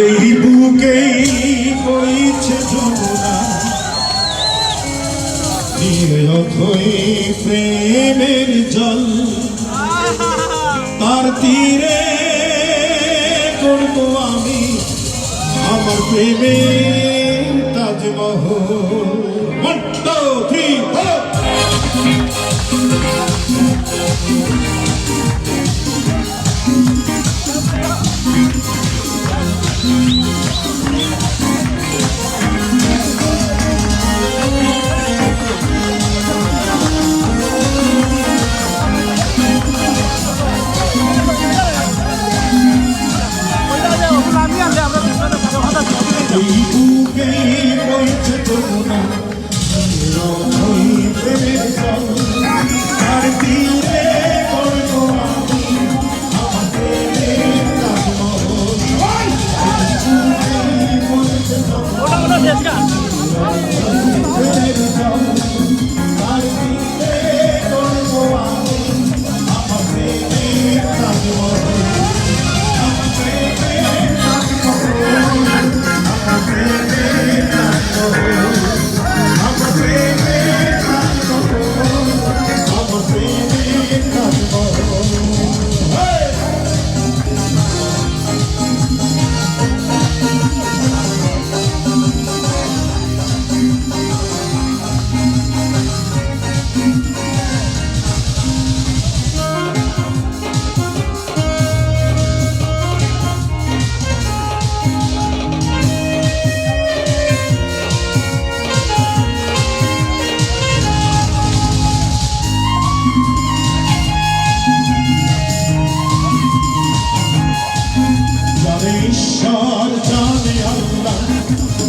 এই বুকেই হয়েছে যমুনা। নিরথই প্রেমের জল। তার তীরে করব আমি আমার প্রেমের তাজমহল।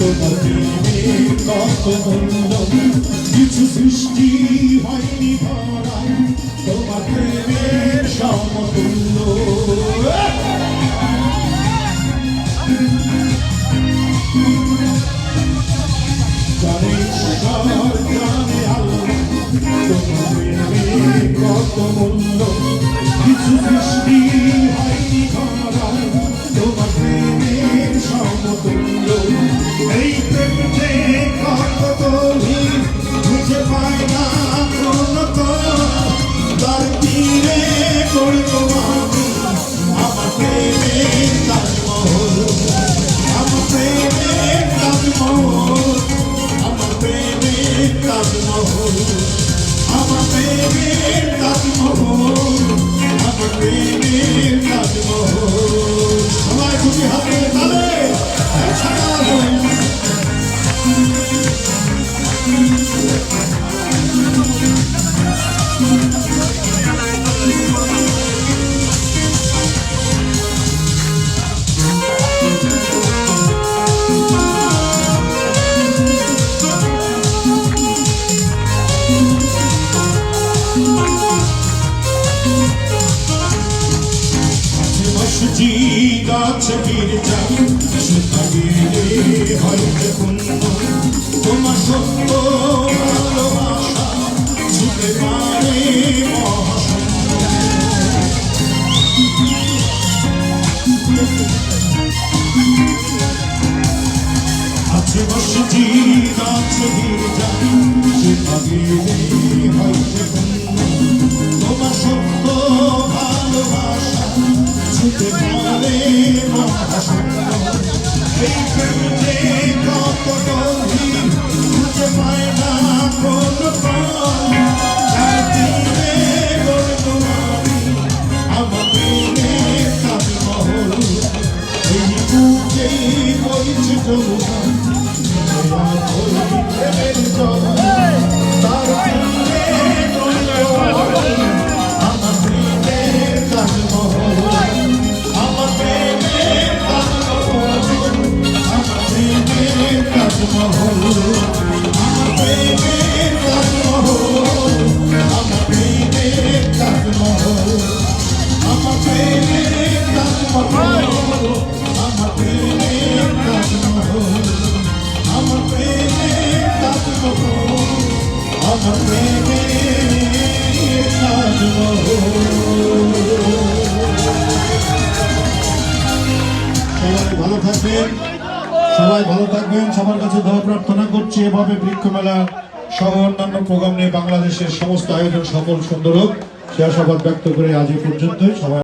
তোমার প্রেমের কত মূল্য কিছু সৃষ্টি হয়নি ধরায় তোমার প্রেমের সমতুল্য। জানি সরকার মিষ্টি গাছটির চাই সুতা গেলে হয়তো পূর্ণ তোমার সত্য ভালোবাসা ছুটে পারে আছে বসছি গাছটির চাই সুতা গেলে হয়তো পূর্ণ ভালো থাকবেন। সবাই ভালো থাকবেন। সবার কাছে দোয়া প্রার্থনা করছি। এভাবে বৃক্ষ মেলা সহ অন্যান্য প্রোগ্রাম নিয়ে বাংলাদেশের সমস্ত আয়োজন সকল সুন্দর হোক। সে আশাবাদ ব্যক্ত করে আজ এ পর্যন্তই। সবাই